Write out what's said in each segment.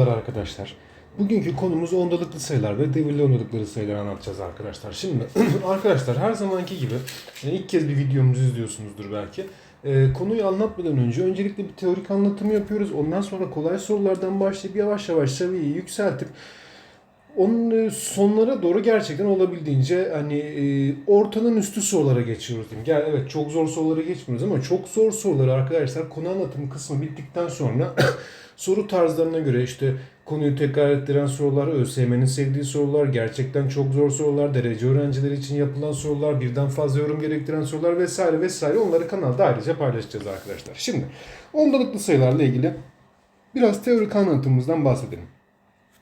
Merhabalar arkadaşlar. Bugünkü konumuz ondalıklı sayılar ve devirli ondalıklı sayıları anlatacağız arkadaşlar. Şimdi arkadaşlar her zamanki gibi yani ilk kez bir videomuzu izliyorsunuzdur belki. Ee, konuyu anlatmadan önce öncelikle bir teorik anlatımı yapıyoruz. Ondan sonra kolay sorulardan başlayıp yavaş yavaş seviyeyi yükseltip onun e, sonlara doğru gerçekten olabildiğince hani e, ortanın üstü sorulara geçiyoruz diyeyim. Gel evet çok zor sorulara geçmiyoruz ama çok zor soruları arkadaşlar konu anlatım kısmı bittikten sonra soru tarzlarına göre işte konuyu tekrar ettiren sorular, ÖSYM'nin sevdiği sorular, gerçekten çok zor sorular, derece öğrencileri için yapılan sorular, birden fazla yorum gerektiren sorular vesaire vesaire onları kanalda ayrıca paylaşacağız arkadaşlar. Şimdi ondalıklı sayılarla ilgili biraz teorik anlatımımızdan bahsedelim.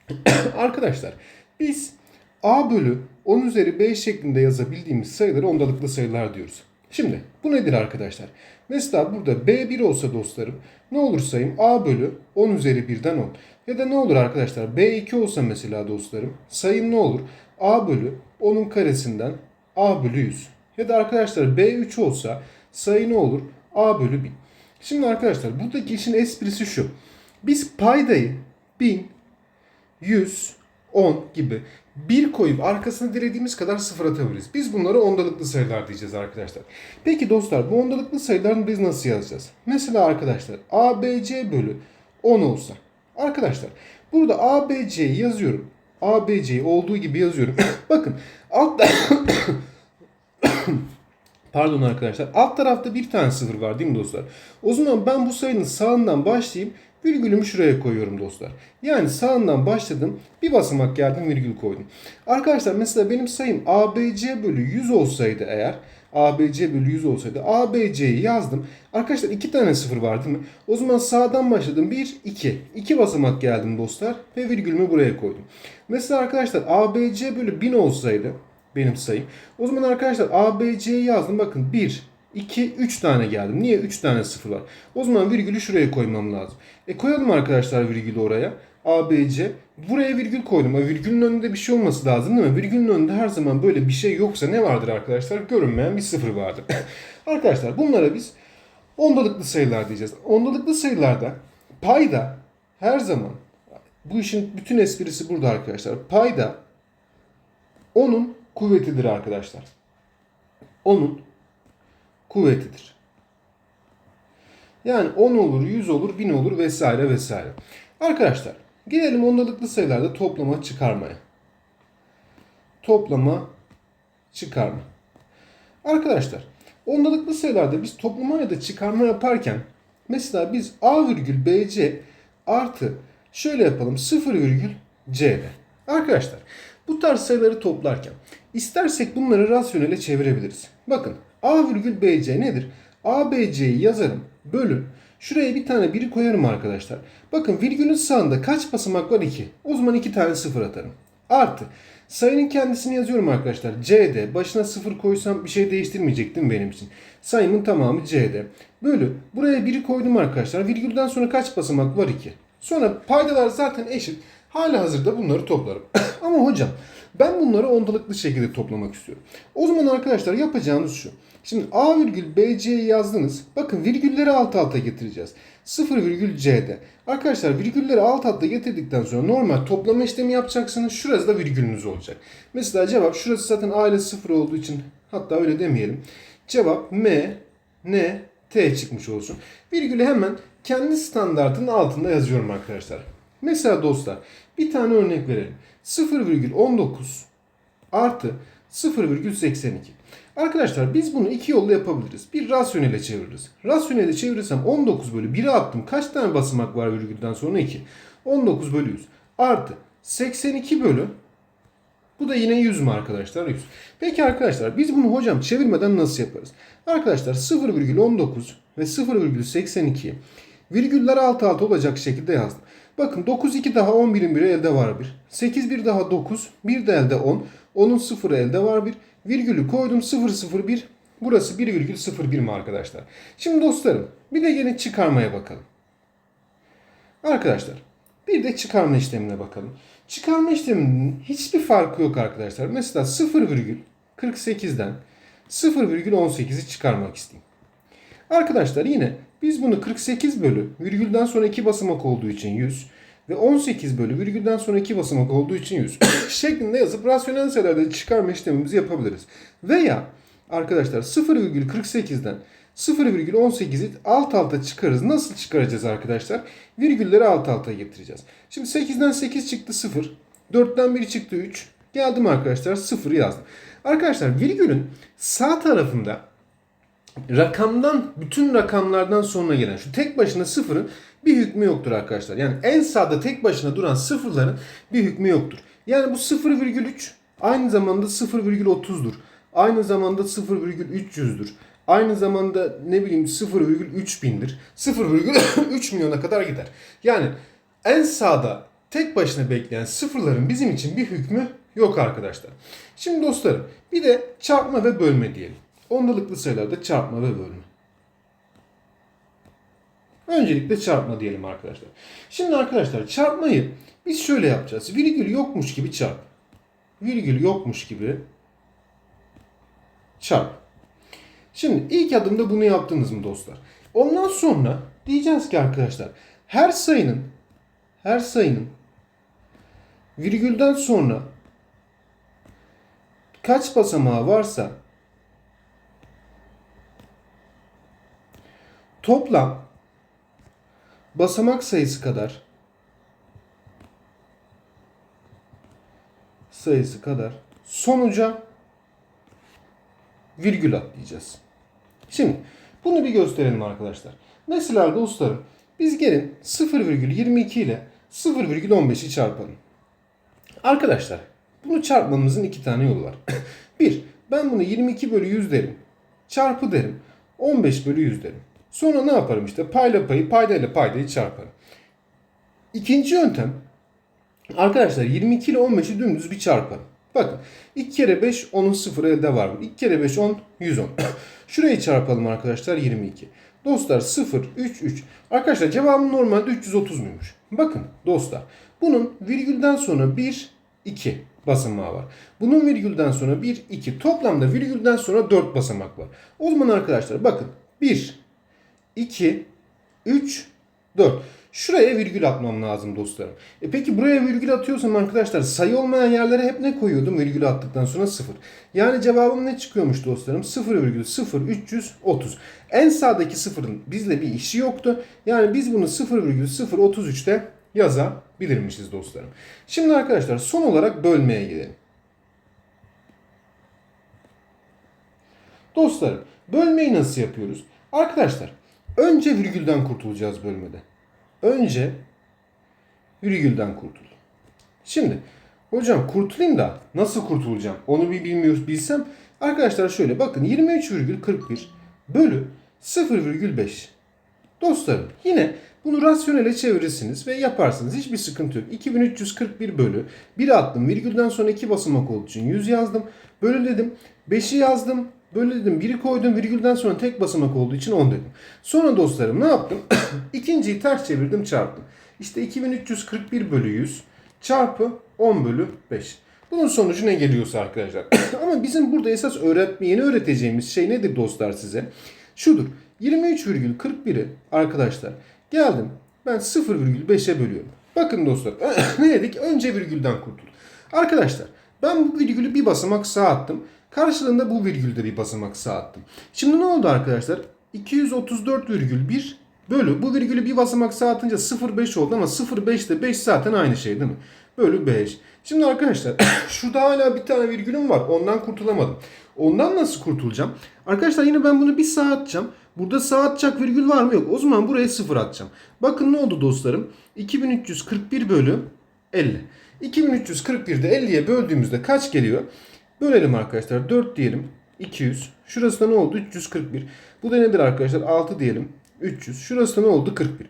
Arkadaşlar biz a bölü 10 üzeri b şeklinde yazabildiğimiz sayıları ondalıklı sayılar diyoruz. Şimdi bu nedir arkadaşlar? Mesela burada b1 olsa dostlarım ne olur sayım a bölü 10 üzeri 1'den 10. Ya da ne olur arkadaşlar b2 olsa mesela dostlarım sayım ne olur? a bölü 10'un karesinden a bölü 100. Ya da arkadaşlar b3 olsa sayı ne olur? a bölü 1000. Şimdi arkadaşlar buradaki işin esprisi şu. Biz paydayı 1000 100, 10 gibi bir koyup arkasına dilediğimiz kadar sıfır atabiliriz. Biz bunlara ondalıklı sayılar diyeceğiz arkadaşlar. Peki dostlar bu ondalıklı sayılarını biz nasıl yazacağız? Mesela arkadaşlar ABC bölü 10 olsa. Arkadaşlar burada ABC'yi yazıyorum. ABC'yi olduğu gibi yazıyorum. Bakın altta Pardon arkadaşlar. Alt tarafta bir tane sıfır var değil mi dostlar? O zaman ben bu sayının sağından başlayayım. Virgülümü şuraya koyuyorum dostlar. Yani sağından başladım. Bir basamak geldim virgül koydum. Arkadaşlar mesela benim sayım ABC bölü 100 olsaydı eğer ABC bölü 100 olsaydı ABC'yi yazdım. Arkadaşlar iki tane sıfır var değil mi? O zaman sağdan başladım. 1, 2. 2 basamak geldim dostlar. Ve virgülümü buraya koydum. Mesela arkadaşlar ABC bölü 1000 olsaydı benim sayım. O zaman arkadaşlar ABC'yi yazdım. Bakın 1, 2, 3 tane geldim. Niye 3 tane sıfır var? O zaman virgülü şuraya koymam lazım. E koyalım arkadaşlar virgülü oraya. ABC. Buraya virgül koydum. E, virgülün önünde bir şey olması lazım değil mi? Virgülün önünde her zaman böyle bir şey yoksa ne vardır arkadaşlar? Görünmeyen bir sıfır vardır. arkadaşlar bunlara biz ondalıklı sayılar diyeceğiz. Ondalıklı sayılarda payda her zaman bu işin bütün esprisi burada arkadaşlar. Payda onun kuvvetidir arkadaşlar. Onun kuvvetidir. Yani 10 olur, 100 olur, 1000 olur vesaire vesaire. Arkadaşlar gelelim ondalıklı sayılarda toplama çıkarmaya. Toplama çıkarma. Arkadaşlar ondalıklı sayılarda biz toplama ya da çıkarma yaparken mesela biz a virgül bc artı şöyle yapalım 0 virgül cd. Arkadaşlar bu tarz sayıları toplarken istersek bunları rasyonele çevirebiliriz. Bakın A virgül BC nedir? ABC'yi yazarım. Bölü. Şuraya bir tane biri koyarım arkadaşlar. Bakın virgülün sağında kaç basamak var? 2. O zaman 2 tane sıfır atarım. Artı. Sayının kendisini yazıyorum arkadaşlar. CD. Başına sıfır koysam bir şey değiştirmeyecek değil mi benim için? Sayımın tamamı CD. Bölü. Buraya biri koydum arkadaşlar. Virgülden sonra kaç basamak var? 2. Sonra paydalar zaten eşit. Hala hazırda bunları toplarım. Ama hocam ben bunları ondalıklı şekilde toplamak istiyorum. O zaman arkadaşlar yapacağınız şu. Şimdi A virgül BC'yi yazdınız. Bakın virgülleri alt alta getireceğiz. 0 virgül C'de. Arkadaşlar virgülleri alt alta getirdikten sonra normal toplama işlemi yapacaksınız. Şurası da virgülünüz olacak. Mesela cevap şurası zaten A ile 0 olduğu için hatta öyle demeyelim. Cevap M, N, T çıkmış olsun. Virgülü hemen kendi standartının altında yazıyorum arkadaşlar. Mesela dostlar bir tane örnek verelim. 0,19 artı 0,82. Arkadaşlar biz bunu iki yolla yapabiliriz. Bir rasyonele çeviririz. Rasyonele çevirirsem 19 bölü 1'e attım. Kaç tane basamak var virgülden sonra 2. 19 bölü 100 artı 82 bölü bu da yine 100 mü arkadaşlar? 100. Peki arkadaşlar biz bunu hocam çevirmeden nasıl yaparız? Arkadaşlar 0,19 ve 0,82 virgüller alt alta olacak şekilde yazdım. Bakın 9 2 daha 11'in biri elde var 1. 8 1 daha 9. 1 de elde 10. 10'un 0'ı elde var 1. Virgülü koydum 0 0 1. Burası 1,01 mi arkadaşlar? Şimdi dostlarım bir de yine çıkarmaya bakalım. Arkadaşlar bir de çıkarma işlemine bakalım. Çıkarma işleminin hiçbir farkı yok arkadaşlar. Mesela 0,48'den 0,18'i çıkarmak isteyeyim. Arkadaşlar yine biz bunu 48 bölü virgülden sonra 2 basamak olduğu için 100 ve 18 bölü virgülden sonra 2 basamak olduğu için 100 şeklinde yazıp rasyonel sayılarda çıkarma işlemimizi yapabiliriz. Veya arkadaşlar 0,48'den 0,18'i alt alta çıkarız. Nasıl çıkaracağız arkadaşlar? Virgülleri alt alta getireceğiz. Şimdi 8'den 8 çıktı 0. 4'ten 1 çıktı 3. Geldim arkadaşlar 0'ı yazdım. Arkadaşlar virgülün sağ tarafında rakamdan bütün rakamlardan sonra gelen şu tek başına sıfırın bir hükmü yoktur arkadaşlar. Yani en sağda tek başına duran sıfırların bir hükmü yoktur. Yani bu 0,3 aynı zamanda 0,30'dur. Aynı zamanda 0,300'dür. Aynı zamanda ne bileyim 0,3 bindir. 0,3 milyona kadar gider. Yani en sağda tek başına bekleyen sıfırların bizim için bir hükmü yok arkadaşlar. Şimdi dostlarım bir de çarpma ve bölme diyelim. Ondalıklı sayılarda çarpma ve bölme. Öncelikle çarpma diyelim arkadaşlar. Şimdi arkadaşlar çarpmayı biz şöyle yapacağız. Virgül yokmuş gibi çarp. Virgül yokmuş gibi çarp. Şimdi ilk adımda bunu yaptınız mı dostlar? Ondan sonra diyeceğiz ki arkadaşlar her sayının her sayının virgülden sonra kaç basamağı varsa toplam basamak sayısı kadar sayısı kadar sonuca virgül atlayacağız. Şimdi bunu bir gösterelim arkadaşlar. Mesela dostlarım biz gelin 0,22 ile 0,15'i çarpalım. Arkadaşlar bunu çarpmamızın iki tane yolu var. bir, ben bunu 22 bölü 100 derim. Çarpı derim. 15 bölü 100 derim. Sonra ne yaparım işte payla payı paydayla paydayı çarparım. İkinci yöntem arkadaşlar 22 ile 15'i dümdüz bir çarparım. Bakın 2 kere 5 10'un sıfırı elde var mı? 2 kere 5 10 110. Şurayı çarpalım arkadaşlar 22. Dostlar 0 3 3. Arkadaşlar cevabım normalde 330 muymuş? Bakın dostlar bunun virgülden sonra 1 2 basamağı var. Bunun virgülden sonra 1 2 toplamda virgülden sonra 4 basamak var. O zaman arkadaşlar bakın 1 2 3 4. Şuraya virgül atmam lazım dostlarım. E peki buraya virgül atıyorsam arkadaşlar sayı olmayan yerlere hep ne koyuyordum virgül attıktan sonra 0. Yani cevabım ne çıkıyormuş dostlarım? 0,0330. En sağdaki sıfırın bizle bir işi yoktu. Yani biz bunu 0,033'te yazabilirmişiz dostlarım. Şimdi arkadaşlar son olarak bölmeye gelelim. Dostlarım bölmeyi nasıl yapıyoruz? Arkadaşlar önce virgülden kurtulacağız bölmede. Önce virgülden kurtul. Şimdi hocam kurtulayım da nasıl kurtulacağım onu bir bilmiyoruz bilsem. Arkadaşlar şöyle bakın 23,41 bölü 0,5. Dostlarım yine bunu rasyonele çevirirsiniz ve yaparsınız. Hiçbir sıkıntı yok. 2341 bölü 1 attım. Virgülden sonra 2 basamak olduğu için 100 yazdım. Bölü dedim. 5'i yazdım. Böyle dedim 1'i koydum virgülden sonra tek basamak olduğu için 10 dedim. Sonra dostlarım ne yaptım? İkinciyi ters çevirdim çarptım. İşte 2341 bölü 100 çarpı 10 bölü 5. Bunun sonucu ne geliyorsa arkadaşlar. Ama bizim burada esas öğretme, yeni öğreteceğimiz şey nedir dostlar size? Şudur. 23,41'i arkadaşlar geldim ben 0,5'e bölüyorum. Bakın dostlar ne dedik? Önce virgülden kurtul. Arkadaşlar ben bu virgülü bir basamak sağa attım. Karşılığında bu virgülde bir basamak attım. Şimdi ne oldu arkadaşlar? 234,1 bölü bu virgülü bir basamak atınca 0,5 oldu ama 0,5 ile 5 zaten aynı şey değil mi? Bölü 5. Şimdi arkadaşlar şurada hala bir tane virgülüm var. Ondan kurtulamadım. Ondan nasıl kurtulacağım? Arkadaşlar yine ben bunu bir sağa atacağım. Burada sağa atacak virgül var mı? Yok. O zaman buraya 0 atacağım. Bakın ne oldu dostlarım? 2341 bölü 50. 2341'de 50'ye böldüğümüzde kaç geliyor? Bölelim arkadaşlar. 4 diyelim. 200. Şurası da ne oldu? 341. Bu da nedir arkadaşlar? 6 diyelim. 300. Şurası da ne oldu? 41.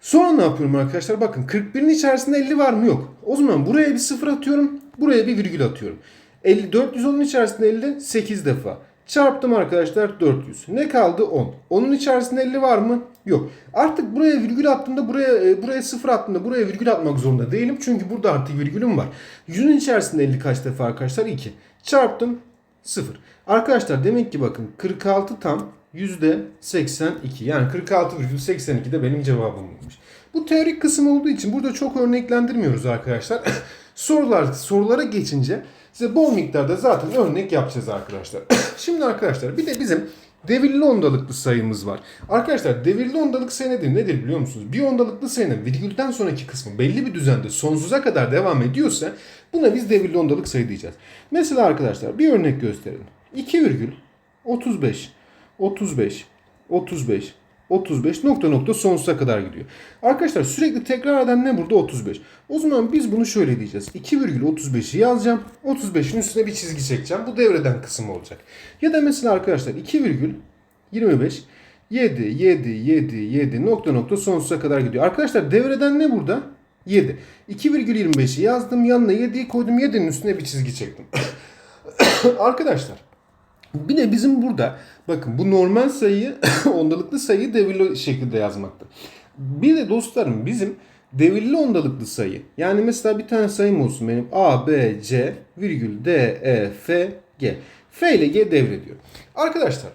Sonra ne yapıyorum arkadaşlar? Bakın 41'in içerisinde 50 var mı? Yok. O zaman buraya bir 0 atıyorum. Buraya bir virgül atıyorum. 50, 410'un içerisinde 50 8 defa. Çarptım arkadaşlar 400. Ne kaldı? 10. Onun içerisinde 50 var mı? Yok. Artık buraya virgül attığımda buraya e, buraya 0 attığımda buraya virgül atmak zorunda değilim. Çünkü burada artık virgülüm var. 100'ün içerisinde 50 kaç defa arkadaşlar? 2. Çarptım 0. Arkadaşlar demek ki bakın 46 tam %82. Yani 46,82 de benim cevabımmış. Bu teorik kısım olduğu için burada çok örneklendirmiyoruz arkadaşlar. Sorular sorulara geçince size bol miktarda zaten örnek yapacağız arkadaşlar. Şimdi arkadaşlar bir de bizim devirli ondalıklı sayımız var. Arkadaşlar devirli ondalık sayı nedir? Nedir biliyor musunuz? Bir ondalıklı sayının virgülden sonraki kısmı belli bir düzende sonsuza kadar devam ediyorsa buna biz devirli ondalık sayı diyeceğiz. Mesela arkadaşlar bir örnek gösterelim. 2 virgül 35 35 35 35 nokta nokta sonsuza kadar gidiyor. Arkadaşlar sürekli tekrar eden ne burada? 35. O zaman biz bunu şöyle diyeceğiz. 2,35'i yazacağım. 35'in üstüne bir çizgi çekeceğim. Bu devreden kısım olacak. Ya da mesela arkadaşlar 2,25 7 7 7 7 nokta nokta sonsuza kadar gidiyor. Arkadaşlar devreden ne burada? 7. 2,25'i yazdım. Yanına 7'yi koydum. 7'nin üstüne bir çizgi çektim. Arkadaşlar bir de bizim burada bakın bu normal sayıyı ondalıklı sayıyı devirli şekilde yazmakta. Bir de dostlarım bizim devirli ondalıklı sayı yani mesela bir tane sayım olsun benim A, B, C, virgül, D, E, F, G. F ile G devrediyor. Arkadaşlar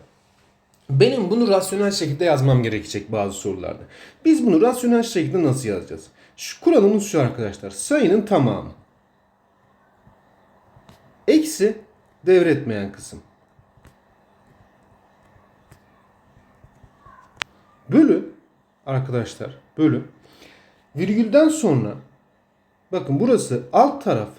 benim bunu rasyonel şekilde yazmam gerekecek bazı sorularda. Biz bunu rasyonel şekilde nasıl yazacağız? Şu kuralımız şu arkadaşlar. Sayının tamamı. Eksi devretmeyen kısım. Bölü arkadaşlar bölü virgülden sonra bakın burası alt taraf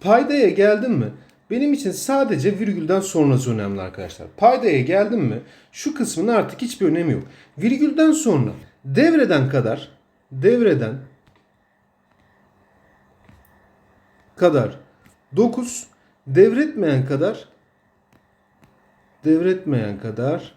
paydaya geldim mi benim için sadece virgülden sonrası önemli arkadaşlar. Paydaya geldim mi şu kısmın artık hiçbir önemi yok. Virgülden sonra devreden kadar devreden kadar 9 devretmeyen kadar devretmeyen kadar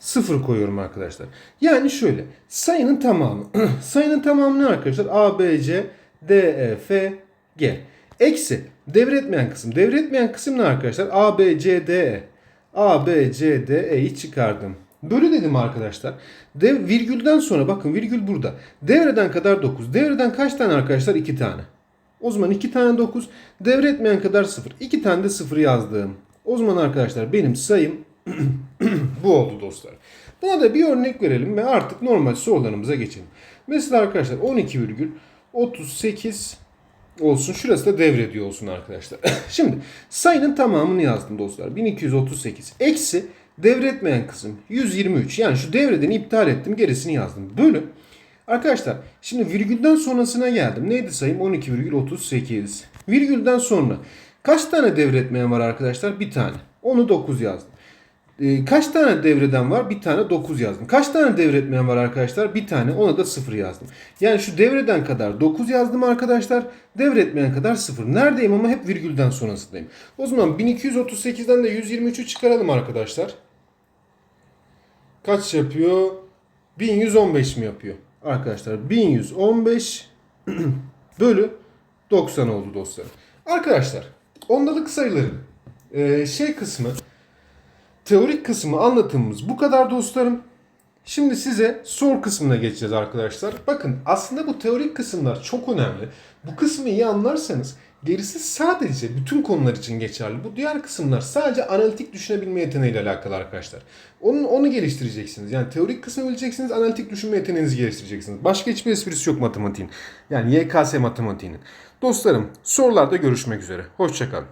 0 koyuyorum arkadaşlar. Yani şöyle sayının tamamı. sayının tamamı ne arkadaşlar? A, B, C, D, E, F, G. Eksi devretmeyen kısım. Devretmeyen kısım ne arkadaşlar? A, B, C, D, E. A, B, C, D, E'yi çıkardım. Bölü dedim arkadaşlar. Dev, virgülden sonra bakın virgül burada. Devreden kadar 9. Devreden kaç tane arkadaşlar? 2 tane. O zaman 2 tane 9. Devretmeyen kadar 0. 2 tane de 0 yazdım. O zaman arkadaşlar benim sayım bu oldu dostlar. Buna da bir örnek verelim ve artık normal sorularımıza geçelim. Mesela arkadaşlar 12,38 olsun. Şurası da devrediyor olsun arkadaşlar. Şimdi sayının tamamını yazdım dostlar. 1238 eksi devretmeyen kısım 123. Yani şu devredeni iptal ettim. Gerisini yazdım. Bölü. Arkadaşlar şimdi virgülden sonrasına geldim. Neydi sayım? 12,38. Virgülden sonra kaç tane devretmeyen var arkadaşlar? Bir tane. Onu 9 yazdım. Ee, kaç tane devreden var? Bir tane 9 yazdım. Kaç tane devretmeyen var arkadaşlar? Bir tane. Ona da 0 yazdım. Yani şu devreden kadar 9 yazdım arkadaşlar. Devretmeyen kadar 0. Neredeyim ama hep virgülden sonrasındayım. O zaman 1238'den de 123'ü çıkaralım arkadaşlar. Kaç yapıyor? 1115 mi yapıyor? Arkadaşlar 1115 bölü 90 oldu dostlar. Arkadaşlar ondalık sayıların e, şey kısmı teorik kısmı anlatımımız bu kadar dostlarım. Şimdi size sor kısmına geçeceğiz arkadaşlar. Bakın aslında bu teorik kısımlar çok önemli. Bu kısmı iyi anlarsanız gerisi sadece bütün konular için geçerli. Bu diğer kısımlar sadece analitik düşünebilme yeteneğiyle alakalı arkadaşlar. Onu, onu geliştireceksiniz. Yani teorik kısmı bileceksiniz, analitik düşünme yeteneğinizi geliştireceksiniz. Başka hiçbir esprisi yok matematiğin. Yani YKS matematiğinin. Dostlarım sorularda görüşmek üzere. Hoşçakalın.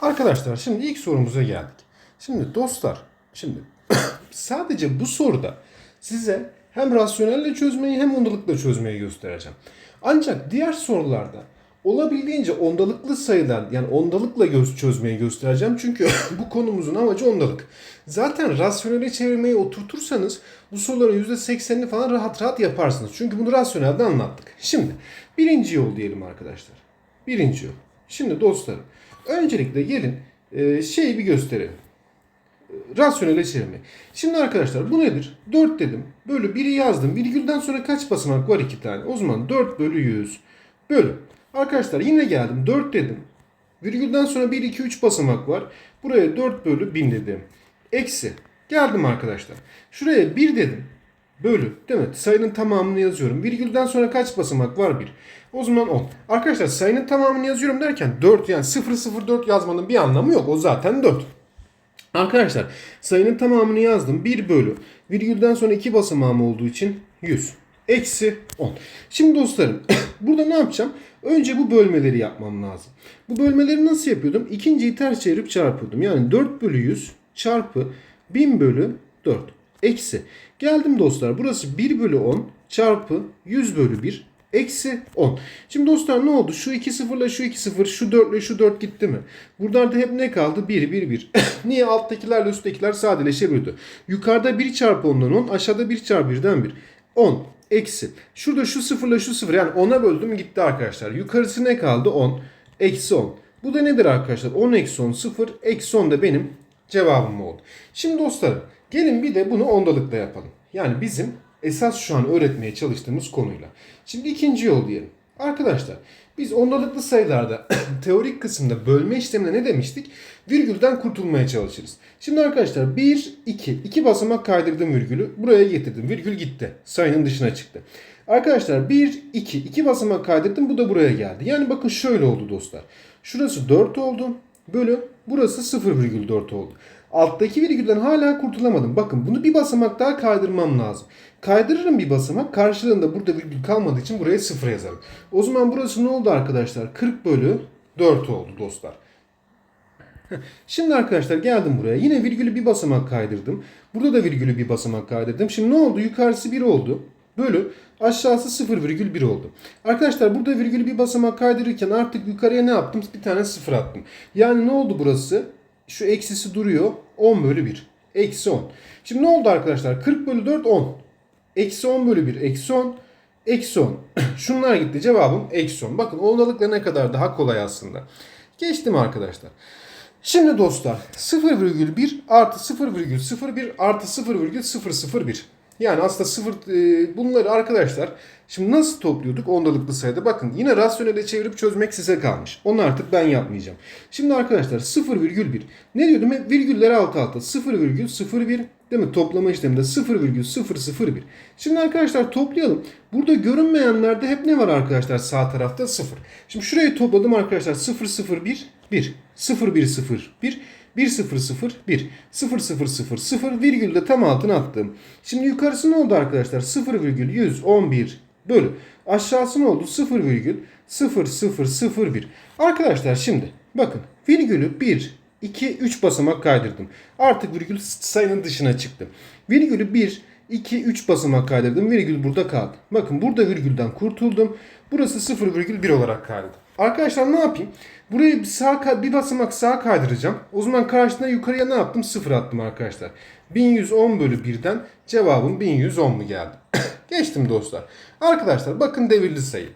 Arkadaşlar şimdi ilk sorumuza geldik. Şimdi dostlar, şimdi sadece bu soruda size hem rasyonelle çözmeyi hem ondalıkla çözmeyi göstereceğim. Ancak diğer sorularda olabildiğince ondalıklı sayıdan yani ondalıkla göz çözmeyi göstereceğim. Çünkü bu konumuzun amacı ondalık. Zaten rasyonele çevirmeyi oturtursanız bu soruların %80'ini falan rahat rahat yaparsınız. Çünkü bunu rasyonelde anlattık. Şimdi birinci yol diyelim arkadaşlar. Birinci yol. Şimdi dostlarım öncelikle gelin e, şeyi bir gösterelim rasyonele çevirme. Şimdi arkadaşlar bu nedir? 4 dedim. Bölü 1'i yazdım. Virgülden sonra kaç basamak var? 2 tane. O zaman 4 bölü 100 bölü. Arkadaşlar yine geldim. 4 dedim. Virgülden sonra 1, 2, 3 basamak var. Buraya 4 bölü 1000 dedim. Eksi. Geldim arkadaşlar. Şuraya 1 dedim. Bölü. Değil mi? Sayının tamamını yazıyorum. Virgülden sonra kaç basamak var? 1. O zaman 10. Arkadaşlar sayının tamamını yazıyorum derken 4 yani 004 yazmanın bir anlamı yok. O zaten 4. Arkadaşlar sayının tamamını yazdım. 1 bölü virgülden sonra 2 basamağım olduğu için 100. eksi 10. Şimdi dostlarım burada ne yapacağım? Önce bu bölmeleri yapmam lazım. Bu bölmeleri nasıl yapıyordum? İkinciyi ters çevirip çarpıyordum. Yani 4 bölü 100 çarpı 1000 bölü 4 eksi. Geldim dostlar burası 1 bölü 10 çarpı 100 bölü 1 eksi 10. Şimdi dostlar ne oldu? Şu 2 sıfırla şu 2 sıfır, şu 4 ile şu 4 gitti mi? Buralarda hep ne kaldı? 1, 1, 1. Niye? Alttakilerle üsttekiler sadeleşebiliyordu. Yukarıda 1 çarpı 10'dan 10, aşağıda 1 çarpı 1'den 1. 10 eksi. Şurada şu sıfırla şu sıfır yani 10'a böldüm gitti arkadaşlar. Yukarısı ne kaldı? 10. Eksi 10. Bu da nedir arkadaşlar? 10 eksi 10 sıfır. Eksi 10 da benim cevabım oldu. Şimdi dostlarım gelin bir de bunu ondalıkla yapalım. Yani bizim esas şu an öğretmeye çalıştığımız konuyla. Şimdi ikinci yol diyelim. Arkadaşlar biz ondalıklı sayılarda teorik kısımda bölme işlemine ne demiştik? Virgülden kurtulmaya çalışırız. Şimdi arkadaşlar 1, 2, 2 basamak kaydırdım virgülü. Buraya getirdim. Virgül gitti. Sayının dışına çıktı. Arkadaşlar 1, 2, 2 basamak kaydırdım. Bu da buraya geldi. Yani bakın şöyle oldu dostlar. Şurası 4 oldu. Bölü burası 0,4 oldu. Alttaki virgülden hala kurtulamadım. Bakın bunu bir basamak daha kaydırmam lazım. Kaydırırım bir basamak. Karşılığında burada virgül kalmadığı için buraya 0 yazarım. O zaman burası ne oldu arkadaşlar? 40 bölü 4 oldu dostlar. Şimdi arkadaşlar geldim buraya. Yine virgülü bir basamak kaydırdım. Burada da virgülü bir basamak kaydırdım. Şimdi ne oldu? Yukarısı 1 oldu. Bölü aşağısı 0,1 oldu. Arkadaşlar burada virgülü bir basamak kaydırırken artık yukarıya ne yaptım? Bir tane 0 attım. Yani ne oldu burası? Şu eksisi duruyor. 10 bölü 1. Eksi 10. Şimdi ne oldu arkadaşlar? 40 bölü 4 10. Eksi 10 bölü 1 eksi 10. Eksi 10. Şunlar gitti. Cevabım eksi 10. Bakın ondalıkla ne kadar daha kolay aslında. Geçtim arkadaşlar. Şimdi dostlar 0,1 artı 0,01 artı 0,001. Yani aslında 0 e, bunları arkadaşlar şimdi nasıl topluyorduk ondalıklı sayıda? Bakın yine rasyonele çevirip çözmek size kalmış. Onu artık ben yapmayacağım. Şimdi arkadaşlar 0,1 ne diyordum? Hep virgülleri alt alta 0,01 değil mi? Toplama işleminde 0,001. Şimdi arkadaşlar toplayalım. Burada görünmeyenlerde hep ne var arkadaşlar sağ tarafta 0. Şimdi şurayı topladım arkadaşlar 001 1 0101 1001 0000 virgül de tam altına attım. Şimdi yukarısı ne oldu arkadaşlar? 0,111 bölü. Aşağısı ne oldu? 0,0001. Arkadaşlar şimdi bakın virgülü 1, 2, 3 basamak kaydırdım. Artık virgül sayının dışına çıktı. Virgülü 1, 2, 3 basamak kaydırdım. Virgül burada kaldı. Bakın burada virgülden kurtuldum. Burası 0,1 olarak kaydı. Arkadaşlar ne yapayım? Burayı bir, sağ, bir basamak sağa kaydıracağım. O zaman karşısına yukarıya ne yaptım? 0 attım arkadaşlar. 1110 bölü 1'den cevabım 1110 mu geldi? Geçtim dostlar. Arkadaşlar bakın devirli sayı.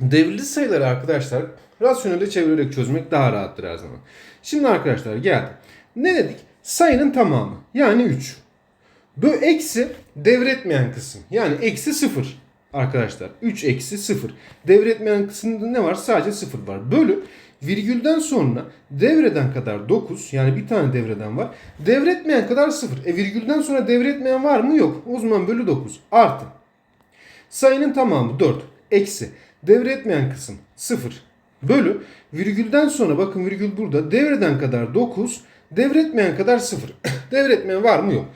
Devirli sayıları arkadaşlar rasyonelde çevirerek çözmek daha rahattır her zaman. Şimdi arkadaşlar geldi. Ne dedik? Sayının tamamı. Yani 3. Bu eksi devretmeyen kısım. Yani eksi 0 arkadaşlar. 3 eksi 0. Devretmeyen kısımda ne var? Sadece 0 var. Bölü virgülden sonra devreden kadar 9 yani bir tane devreden var. Devretmeyen kadar 0. E virgülden sonra devretmeyen var mı? Yok. O zaman bölü 9 artı. Sayının tamamı 4 eksi devretmeyen kısım 0 bölü virgülden sonra bakın virgül burada devreden kadar 9 devretmeyen kadar 0. devretmeyen var mı? Yok.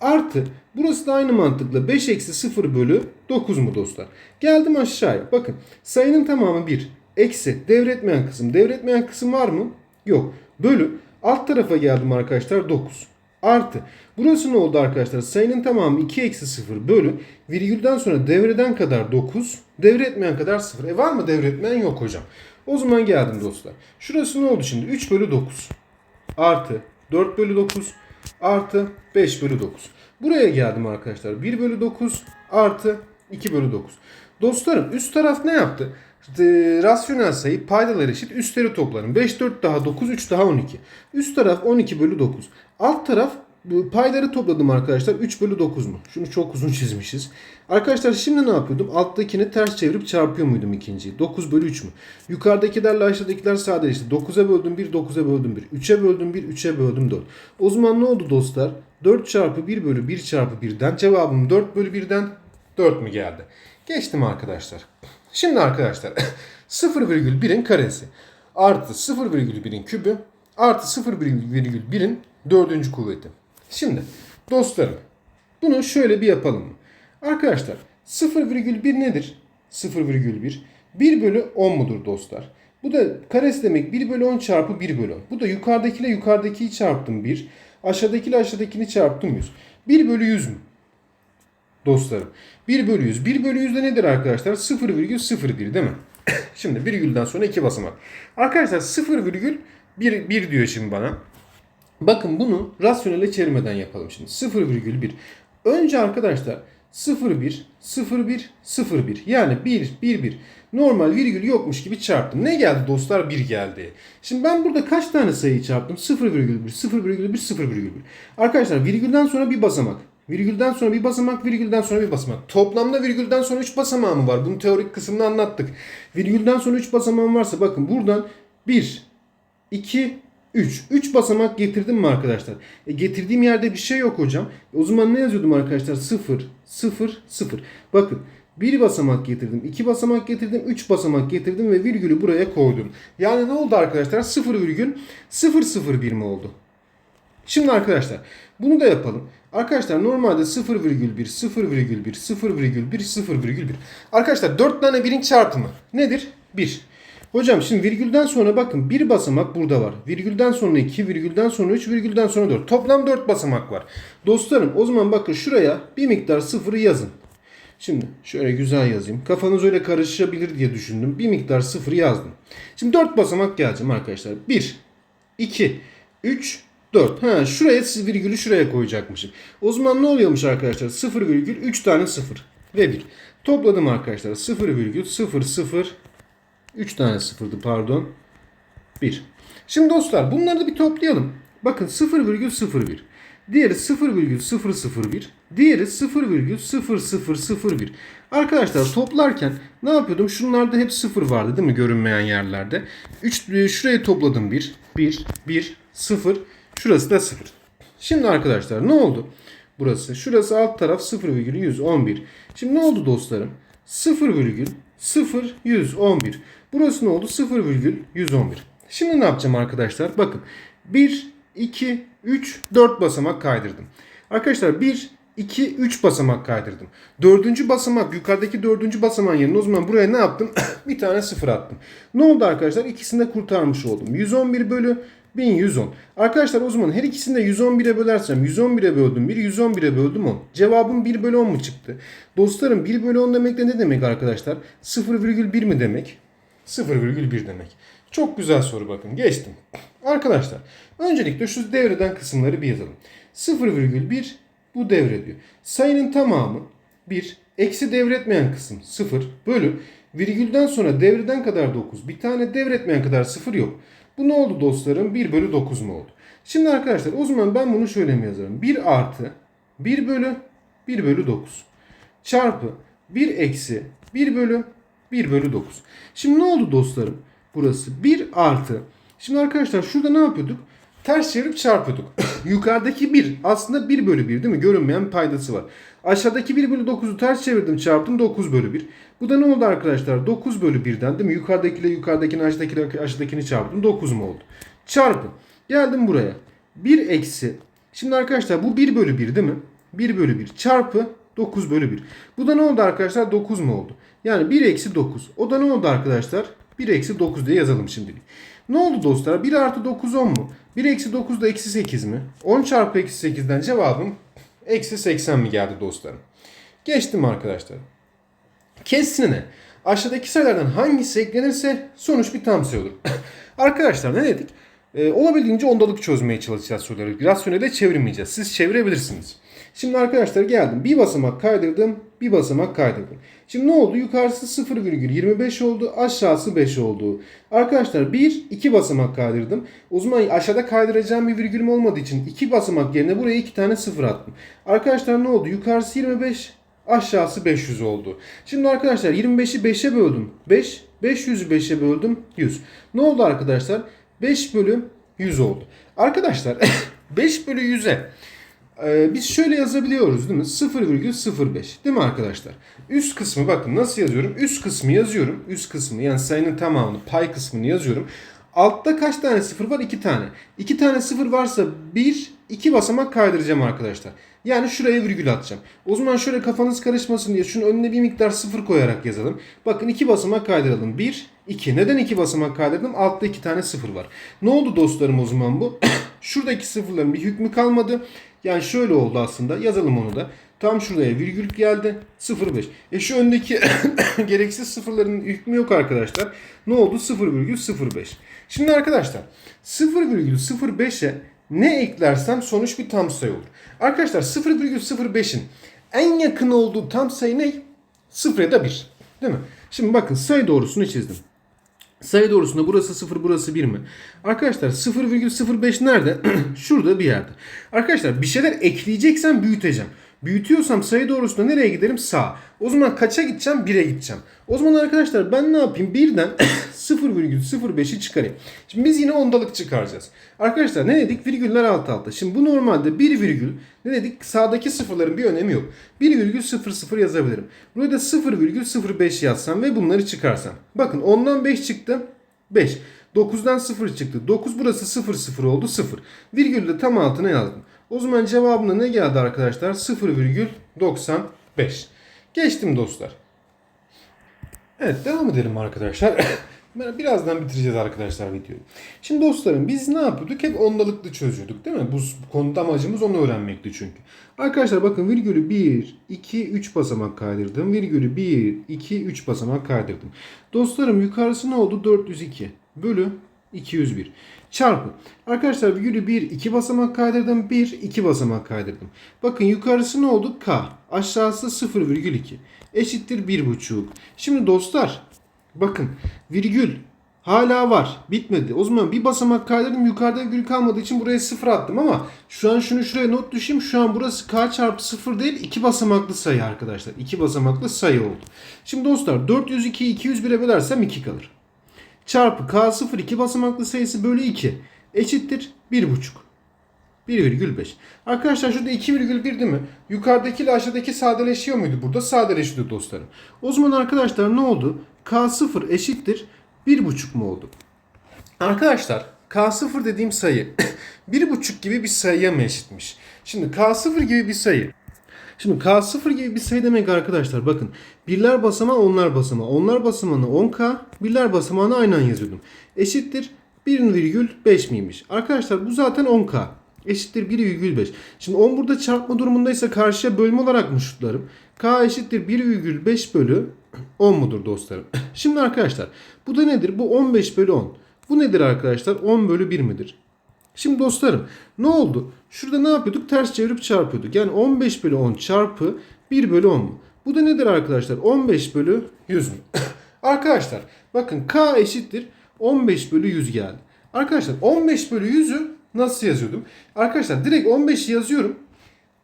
Artı burası da aynı mantıkla 5 eksi 0 bölü 9 mu dostlar? Geldim aşağıya. Bakın sayının tamamı 1. Eksi devretmeyen kısım. Devretmeyen kısım var mı? Yok. Bölü alt tarafa geldim arkadaşlar 9. Artı. Burası ne oldu arkadaşlar? Sayının tamamı 2 eksi 0 bölü. Virgülden sonra devreden kadar 9. Devretmeyen kadar 0. E var mı devretmeyen? Yok hocam. O zaman geldim dostlar. Şurası ne oldu şimdi? 3 bölü 9. Artı 4 bölü 9 artı 5 bölü 9. Buraya geldim arkadaşlar. 1 bölü 9 artı 2 bölü 9. Dostlarım üst taraf ne yaptı? İşte, rasyonel sayı paydalar eşit üstleri toplarım. 5 4 daha 9 3 daha 12. Üst taraf 12 bölü 9. Alt taraf bu payları topladım arkadaşlar. 3 bölü 9 mu? Şunu çok uzun çizmişiz. Arkadaşlar şimdi ne yapıyordum? Alttakini ters çevirip çarpıyor muydum ikinciyi? 9 bölü 3 mü? Yukarıdakilerle aşağıdakiler sadeleşti. 9'a böldüm 1, 9'a böldüm 1. 3'e böldüm 1, 3'e böldüm 4. O zaman ne oldu dostlar? 4 çarpı 1 bölü 1 çarpı 1'den cevabım 4 bölü 1'den 4 mü geldi? Geçtim arkadaşlar. Şimdi arkadaşlar 0,1'in karesi artı 0,1'in kübü artı 0,1'in dördüncü kuvveti. Şimdi dostlarım bunu şöyle bir yapalım mı? Arkadaşlar 0,1 nedir? 0,1. 1 bölü 10 mudur dostlar? Bu da karesi demek 1 bölü 10 çarpı 1 bölü 10. Bu da yukarıdakiyle yukarıdakiyi çarptım 1. Aşağıdakiyle aşağıdakini çarptım 100. 1 bölü 100 mü? Dostlarım. 1 bölü 100. 1 bölü 100 de nedir arkadaşlar? 0,01 değil mi? şimdi virgülden sonra iki basamak. Arkadaşlar 0,1 1 diyor şimdi bana. Bakın bunu rasyonele çevirmeden yapalım şimdi. 0,1. Önce arkadaşlar 0,1, 0,1, 0,1 yani 1, 1, 1. Normal virgül yokmuş gibi çarptım. Ne geldi dostlar? 1 geldi. Şimdi ben burada kaç tane sayı çarptım? 0,1, 0,1, 0,1. Arkadaşlar virgülden sonra bir basamak. Virgülden sonra bir basamak, virgülden sonra bir basamak. Toplamda virgülden sonra 3 basamağım var. Bunu teorik kısmında anlattık. Virgülden sonra 3 basamağım varsa bakın buradan 1, 2, 3. 3 basamak getirdim mi arkadaşlar? E getirdiğim yerde bir şey yok hocam. E o zaman ne yazıyordum arkadaşlar? 0, 0, 0. Bakın bir basamak getirdim, iki basamak getirdim, üç basamak getirdim ve virgülü buraya koydum. Yani ne oldu arkadaşlar? 0,001 mi oldu? Şimdi arkadaşlar bunu da yapalım. Arkadaşlar normalde 0,1, 0,1, 0,1, 0,1. Arkadaşlar 4 tane birin çarpımı nedir? 1. Hocam şimdi virgülden sonra bakın bir basamak burada var. Virgülden sonra 2, virgülden sonra 3, virgülden sonra 4. Toplam 4 basamak var. Dostlarım o zaman bakın şuraya bir miktar sıfırı yazın. Şimdi şöyle güzel yazayım. Kafanız öyle karışabilir diye düşündüm. Bir miktar sıfır yazdım. Şimdi 4 basamak geleceğim arkadaşlar. 1, 2, 3, 4. Ha, şuraya siz virgülü şuraya koyacakmışım. O zaman ne oluyormuş arkadaşlar? 0 virgül 3 tane 0 ve 1. Topladım arkadaşlar. 0 virgül 0 0 3 tane sıfırdı pardon. 1. Şimdi dostlar bunları da bir toplayalım. Bakın 0,01. Diğeri 0,001. Diğeri 0,0001. Arkadaşlar toplarken ne yapıyordum? Şunlarda hep 0 vardı değil mi görünmeyen yerlerde. 3 şurayı topladım 1. 1 1 0. Şurası da 0. Şimdi arkadaşlar ne oldu? Burası. Şurası alt taraf 0,111. Şimdi ne oldu dostlarım? 0,0111. Burası ne oldu? 0,111. Şimdi ne yapacağım arkadaşlar? Bakın. 1, 2, 3, 4 basamak kaydırdım. Arkadaşlar 1, 2, 3 basamak kaydırdım. Dördüncü basamak yukarıdaki dördüncü basamağın yerine o zaman buraya ne yaptım? bir tane sıfır attım. Ne oldu arkadaşlar? İkisini de kurtarmış oldum. 111 bölü 1110. Arkadaşlar o zaman her ikisini de 111'e bölersem 111'e böldüm 1, 111'e böldüm 10. Cevabım 1 bölü 10 mu çıktı? Dostlarım 1 bölü 10 demek de ne demek arkadaşlar? 0,1 mi demek? 0,1 demek. Çok güzel soru bakın. Geçtim. Arkadaşlar öncelikle şu devreden kısımları bir yazalım. 0,1 bu devre diyor. Sayının tamamı 1 eksi devretmeyen kısım 0 bölü virgülden sonra devreden kadar 9. Bir tane devretmeyen kadar 0 yok. Bu ne oldu dostlarım? 1 bölü 9 mu oldu? Şimdi arkadaşlar o zaman ben bunu şöyle mi yazarım? 1 artı 1 bölü 1 bölü 9 çarpı 1 eksi 1 bölü 1 bölü 9. Şimdi ne oldu dostlarım? Burası 1 artı. Şimdi arkadaşlar şurada ne yapıyorduk? Ters çevirip çarpıyorduk. Yukarıdaki 1 aslında 1 bölü 1 değil mi? Görünmeyen paydası var. Aşağıdaki 1 bölü 9'u ters çevirdim çarptım 9 bölü 1. Bu da ne oldu arkadaşlar? 9 bölü 1'den değil mi? Yukarıdakiyle yukarıdakini aşağıdakiyle aşağıdakini çarptım 9 mu oldu? Çarpı. Geldim buraya. 1 eksi. Şimdi arkadaşlar bu 1 bölü 1 değil mi? 1 bölü 1 çarpı 9 bölü 1. Bu da ne oldu arkadaşlar? 9 mu oldu? Yani 1 eksi 9. O da ne oldu arkadaşlar? 1 eksi 9 diye yazalım şimdilik. Ne oldu dostlar? 1 artı 9 10 mu? 1 eksi 9 da eksi 8 mi? 10 çarpı eksi 8'den cevabım eksi 80 mi geldi dostlarım? Geçtim arkadaşlar. Kesrine aşağıdaki sayılardan hangisi eklenirse sonuç bir tam sayı olur. arkadaşlar ne dedik? Ee, olabildiğince ondalık çözmeye çalışacağız soruları. Rasyonele çevirmeyeceğiz. Siz çevirebilirsiniz. Şimdi arkadaşlar geldim. Bir basamak kaydırdım. Bir basamak kaydırdım. Şimdi ne oldu? Yukarısı 0,25 oldu. Aşağısı 5 oldu. Arkadaşlar 1, 2 basamak kaydırdım. O zaman aşağıda kaydıracağım bir virgülüm olmadığı için 2 basamak yerine buraya 2 tane 0 attım. Arkadaşlar ne oldu? Yukarısı 25, aşağısı 500 oldu. Şimdi arkadaşlar 25'i 5'e böldüm. 5, 500'ü 5'e böldüm. 100. Ne oldu arkadaşlar? 5 bölü 100 oldu. Arkadaşlar 5 bölü 100'e ee, biz şöyle yazabiliyoruz değil mi? 0,05 değil mi arkadaşlar? Üst kısmı bakın nasıl yazıyorum? Üst kısmı yazıyorum. Üst kısmı yani sayının tamamını pay kısmını yazıyorum. Altta kaç tane sıfır var? 2 tane. 2 tane sıfır varsa 1, iki basamak kaydıracağım arkadaşlar. Yani şuraya virgül atacağım. O zaman şöyle kafanız karışmasın diye şunun önüne bir miktar sıfır koyarak yazalım. Bakın iki basamak kaydıralım. 1, 2. Neden iki basamak kaydırdım? Altta iki tane sıfır var. Ne oldu dostlarım o zaman bu? Şuradaki sıfırların bir hükmü kalmadı. Yani şöyle oldu aslında. Yazalım onu da. Tam şuraya virgül geldi. 0,5. E şu öndeki gereksiz sıfırların hükmü yok arkadaşlar. Ne oldu? 0,05. Şimdi arkadaşlar 0,05'e ne eklersem sonuç bir tam sayı olur. Arkadaşlar 0,05'in en yakın olduğu tam sayı ne? 0 ya da 1. Değil mi? Şimdi bakın sayı doğrusunu çizdim. Sayı doğrusunda burası 0 burası 1 mi? Arkadaşlar 0,05 nerede? Şurada bir yerde. Arkadaşlar bir şeyler ekleyeceksem büyüteceğim. Büyütüyorsam sayı doğrusunda nereye giderim? Sağ. O zaman kaça gideceğim? 1'e gideceğim. O zaman arkadaşlar ben ne yapayım? 1'den 0,05'i çıkarayım. Şimdi biz yine ondalık çıkaracağız. Arkadaşlar ne dedik? Virgüller alt alta. Şimdi bu normalde 1 virgül ne dedik? Sağdaki sıfırların bir önemi yok. 1,00 yazabilirim. Buraya da 0,05 yazsam ve bunları çıkarsam. Bakın 10'dan 5 çıktı. 5. 9'dan 0 çıktı. 9 burası 0 0 oldu 0. Virgülü de tam altına yazdım. O zaman cevabına ne geldi arkadaşlar? 0,95. Geçtim dostlar. Evet devam edelim arkadaşlar. Birazdan bitireceğiz arkadaşlar videoyu. Şimdi dostlarım biz ne yapıyorduk? Hep ondalıklı çözüyorduk değil mi? Bu konuda amacımız onu öğrenmekti çünkü. Arkadaşlar bakın virgülü 1, 2, 3 basamak kaydırdım. Virgülü 1, 2, 3 basamak kaydırdım. Dostlarım yukarısı ne oldu? 402 bölü 201 çarpı. Arkadaşlar virgülü 1, 2 basamak kaydırdım. 1, 2 basamak kaydırdım. Bakın yukarısı ne oldu? K. Aşağısı 0,2 eşittir 1,5. Şimdi dostlar bakın virgül hala var. Bitmedi. O zaman bir basamak kaydırdım. Yukarıda virgül kalmadığı için buraya 0 attım ama şu an şunu şuraya not düşeyim. Şu an burası k çarpı 0 değil 2 basamaklı sayı arkadaşlar. 2 basamaklı sayı oldu. Şimdi dostlar 402'yi 201'e bölersem 2 kalır. Çarpı k0 2 basamaklı sayısı bölü 2 eşittir 1,5. 1,5. Arkadaşlar şurada 2,1 değil mi? Yukarıdaki ile aşağıdaki sadeleşiyor muydu burada? Sadeleşiyordu dostlarım. O zaman arkadaşlar ne oldu? K0 eşittir 1,5 mu oldu? Arkadaşlar K0 dediğim sayı 1,5 gibi bir sayıya mı eşitmiş? Şimdi K0 gibi bir sayı. Şimdi K0 gibi bir sayı demek arkadaşlar bakın. Birler basamağı onlar basamağı. Onlar basamağını 10K, birler basamağını aynen yazıyordum. Eşittir 1,5 miymiş? Arkadaşlar bu zaten 10K. Eşittir 1,5. Şimdi 10 burada çarpma durumundaysa karşıya bölme olarak mı şutlarım? K eşittir 1,5 bölü 10 mudur dostlarım? Şimdi arkadaşlar bu da nedir? Bu 15 bölü 10. Bu nedir arkadaşlar? 10 bölü 1 midir? Şimdi dostlarım ne oldu? Şurada ne yapıyorduk? Ters çevirip çarpıyorduk. Yani 15 bölü 10 çarpı 1 bölü 10 mu? Bu da nedir arkadaşlar? 15 bölü 100 mü? arkadaşlar bakın K eşittir 15 bölü 100 geldi. Arkadaşlar 15 bölü 100'ü nasıl yazıyordum? Arkadaşlar direkt 15'i yazıyorum.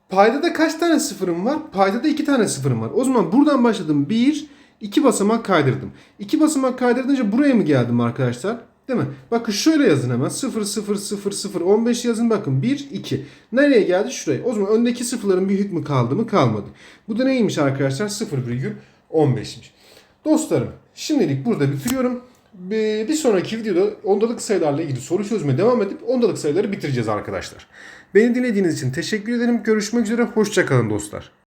Paydada kaç tane sıfırım var? Paydada 2 tane sıfırım var. O zaman buradan başladım. 1, 2 basamak kaydırdım. 2 basamak kaydırdınca buraya mı geldim arkadaşlar? Değil mi? Bakın şöyle yazın hemen. 0, 0, 0, 0, 15 yazın. Bakın 1, 2. Nereye geldi? Şuraya. O zaman öndeki sıfırların bir hükmü kaldı mı? Kalmadı. Bu da neymiş arkadaşlar? 0,15'miş. Dostlarım şimdilik burada bitiriyorum. Bir sonraki videoda ondalık sayılarla ilgili soru çözmeye devam edip ondalık sayıları bitireceğiz arkadaşlar. Beni dinlediğiniz için teşekkür ederim. Görüşmek üzere. Hoşçakalın dostlar.